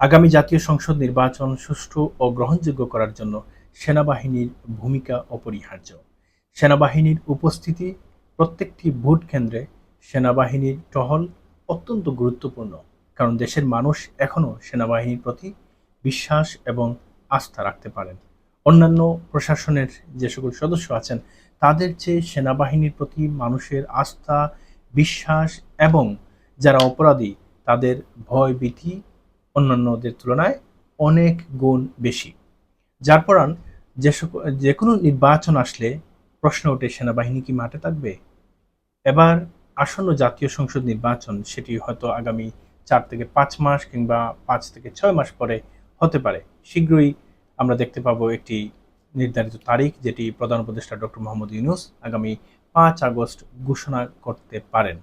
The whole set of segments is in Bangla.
আগামী জাতীয় সংসদ নির্বাচন সুষ্ঠু ও গ্রহণযোগ্য করার জন্য সেনাবাহিনীর ভূমিকা অপরিহার্য। সেনাবাহিনীর উপস্থিতি প্রত্যেকটি ভোট কেন্দ্রে সেনাবাহিনীর টহল অত্যন্ত গুরুত্বপূর্ণ, কারণ দেশের মানুষ এখনও সেনাবাহিনীর প্রতি বিশ্বাস এবং আস্থা রাখতে পারেন। অন্যান্য প্রশাসনের যে সকল সদস্য আছেন, তাদের চেয়ে সেনাবাহিনীর প্রতি মানুষের আস্থা, বিশ্বাস এবং যারা অপরাধী, তাদের ভয় ভীতি অন্যান্যদের তুলনায় অনেক গুণ বেশি। যার পরান যে যে কোনো নির্বাচন আসলে প্রশ্ন ওঠে, সেনাবাহিনী কি মাঠে থাকবে? এবার আসন্ন জাতীয় সংসদ নির্বাচন, সেটি হয়তো আগামী চার থেকে পাঁচ মাস কিংবা পাঁচ থেকে ছয় মাস পরে হতে পারে। শীঘ্রই আমরা দেখতে পাবো একটি নির্ধারিত তারিখ, যেটি প্রধান উপদেষ্টা ডক্টর মোহাম্মদ ইউনুস আগামী পাঁচ আগস্ট ঘোষণা করতে পারেন।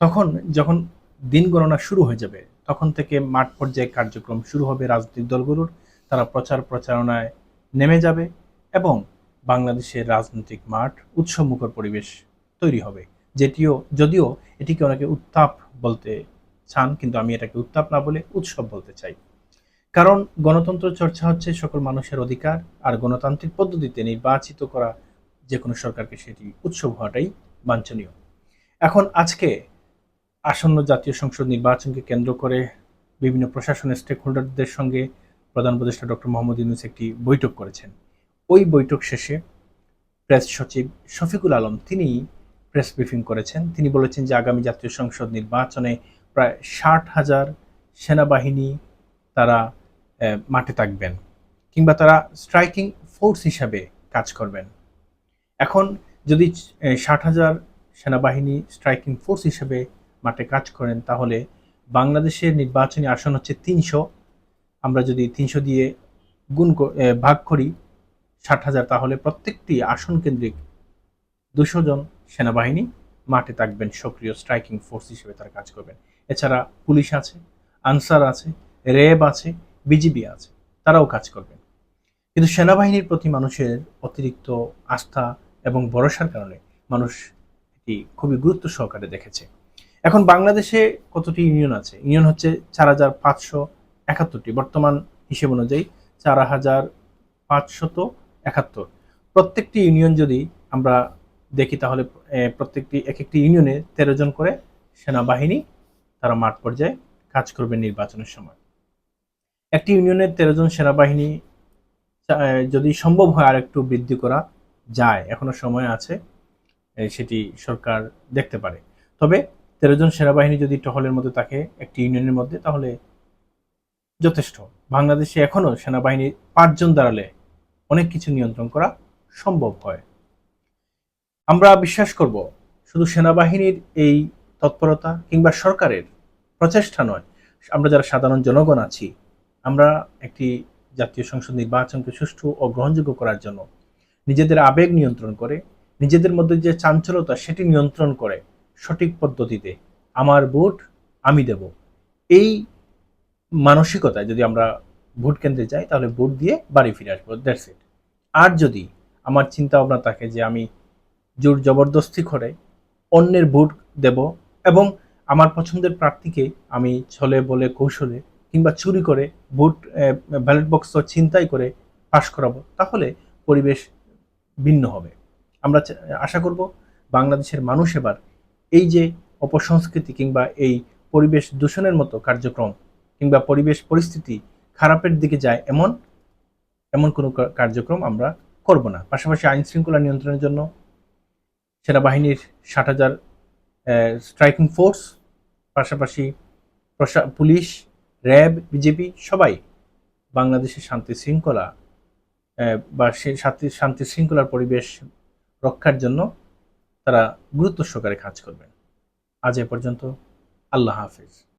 তখন যখন দিন গণনা শুরু হয়ে যাবে তখন থেকে মাঠ পর্যায়ে কার্যক্রম শুরু হবে রাজনৈতিক দলগুলোর। তারা প্রচার প্রচারণায় নেমে যাবে এবং বাংলাদেশের রাজনৈতিক মাঠ উৎসবমুখর পরিবেশ তৈরি হবে। যেটিও, যদিও এটিকে অনেকে উত্তাপ বলতে চান, কিন্তু আমি এটাকে উত্তাপ না বলে উৎসব বলতে চাই। কারণ গণতন্ত্র চর্চা হচ্ছে সকল মানুষের অধিকার আর গণতান্ত্রিক পদ্ধতিতে নির্বাচিত করা যে কোনো সরকারকে সেটি উৎসব হওয়াটাই বাঞ্ছনীয়। এখন আজকে আসন্ন জাতীয় সংসদ নির্বাচনকে কেন্দ্র করে বিভিন্ন প্রশাসনের স্টেক হোল্ডারদের সঙ্গে প্রধান উপদেষ্টা ডক্টর মোহাম্মদ ইউনুস একটি বৈঠক করেছেন। ওই বৈঠক শেষে প্রেস সচিব শফিকুল আলম তিনি প্রেস ব্রিফিং করেছেন। তিনি বলেছেন যে আগামী জাতীয় সংসদ নির্বাচনে প্রায় ষাট হাজার সেনাবাহিনী তারা মাঠে থাকবেন কিংবা তারা স্ট্রাইকিং ফোর্স হিসাবে কাজ করবেন। এখন যদি ষাট হাজার সেনাবাহিনী স্ট্রাইকিং ফোর্স হিসেবে মাঠে কাজ করেন, তাহলে বাংলাদেশের নির্বাচনী আসন হচ্ছে তিনশো। আমরা যদি তিনশো দিয়ে গুণ ভাগ করি ষাট হাজার, তাহলে প্রত্যেকটি আসন কেন্দ্রিক দুশো জন সেনাবাহিনী মাঠে থাকবেন, সক্রিয় স্ট্রাইকিং ফোর্স হিসেবে তারা কাজ করবেন। এছাড়া পুলিশ আছে, আনসার আছে, র্যাব আছে, বিজিবি আছে, তারাও কাজ করবেন। কিন্তু সেনাবাহিনীর প্রতি মানুষের অতিরিক্ত আস্থা এবং ভরসার কারণে মানুষ এটি খুবই গুরুত্ব সহকারে দেখেছে। এখন বাংলাদেশে কতটি ইউনিয়ন আছে? ইউনিয়ন হচ্ছে চার হাজার পাঁচশো একাত্তরটি। বর্তমান হিসেব অনুযায়ী চার হাজার পাঁচশত একাত্তর। প্রত্যেকটি ইউনিয়ন যদি আমরা দেখি তাহলে প্রত্যেকটি এক একটি ইউনিয়নে তেরো জন করে সেনাবাহিনী তারা মাঠ পর্যায়ে কাজ করবে নির্বাচনের সময়। একটি ইউনিয়নের তেরো জন সেনাবাহিনী যদি সম্ভব হয় আর একটু বৃদ্ধি করা যায়, এখনও সময় আছে সেটি সরকার দেখতে পারে। তবে তেরো জন সেনাবাহিনী যদি টহলের মধ্যে থাকে, একটি ইউনিয়নের মধ্যে, তাহলে যথেষ্ট। বাংলাদেশে এখনও সেনাবাহিনী পাঁচজন দাঁড়ালে অনেক কিছু নিয়ন্ত্রণ করা সম্ভব হয়। আমরা বিশ্বাস করব, শুধু সেনাবাহিনীর এই তৎপরতা কিংবা সরকারের প্রচেষ্টা নয়, আমরা যারা সাধারণ জনগণ আছি, আমরা একটি জাতীয় সংসদ নির্বাচনকে সুষ্ঠু ও গ্রহণযোগ্য করার জন্য নিজেদের আবেগ নিয়ন্ত্রণ করে, নিজেদের মধ্যে যে চাঞ্চলতা, সেটি নিয়ন্ত্রণ করে সঠিক পদ্ধতিতে আমার ভোট আমি দেব। এই মানসিকতায় যদি আমরা ভোট কেন্দ্রে যাই, তাহলে ভোট দিয়ে বাড়ি ফিরে আসব। দ্যাটস ইট আর যদি আমার চিন্তা ভাবনা থাকে যে আমি জোর জবরদস্তি করে অন্যের ভোট দেব এবং আমার পছন্দের প্রার্থীকে আমি ছলে বলে কৌশলে কিংবা চুরি করে ভোট ব্যালট বক্স ছিনতাই করে পাশ করাবো, তাহলে পরিবেশ ভিন্ন হবে। আমরা আশা করব বাংলাদেশের মানুষ এবার এই যে অপসংস্কৃতি কিংবা এই পরিবেশ দূষণের মতো কার্যক্রম কিংবা পরিবেশ পরিস্থিতি খারাপের দিকে যায় এমন এমন কোনো কার্যক্রম আমরা করব না। পাশাপাশি আইন শৃঙ্খলা নিয়ন্ত্রণের জন্য সেনাবাহিনীর ষাট হাজার স্ট্রাইকিং ফোর্স পাশাপাশি পুলিশ, র্যাব, বিজেপি সবাই বাংলাদেশের শান্তি শৃঙ্খলা বা শান্তি শান্তি শৃঙ্খলার পরিবেশ রক্ষার জন্য তারা গুরুত্ব সহকারে কাজ করবেন। আজ এ পর্যন্ত আল্লাহ হাফিজ।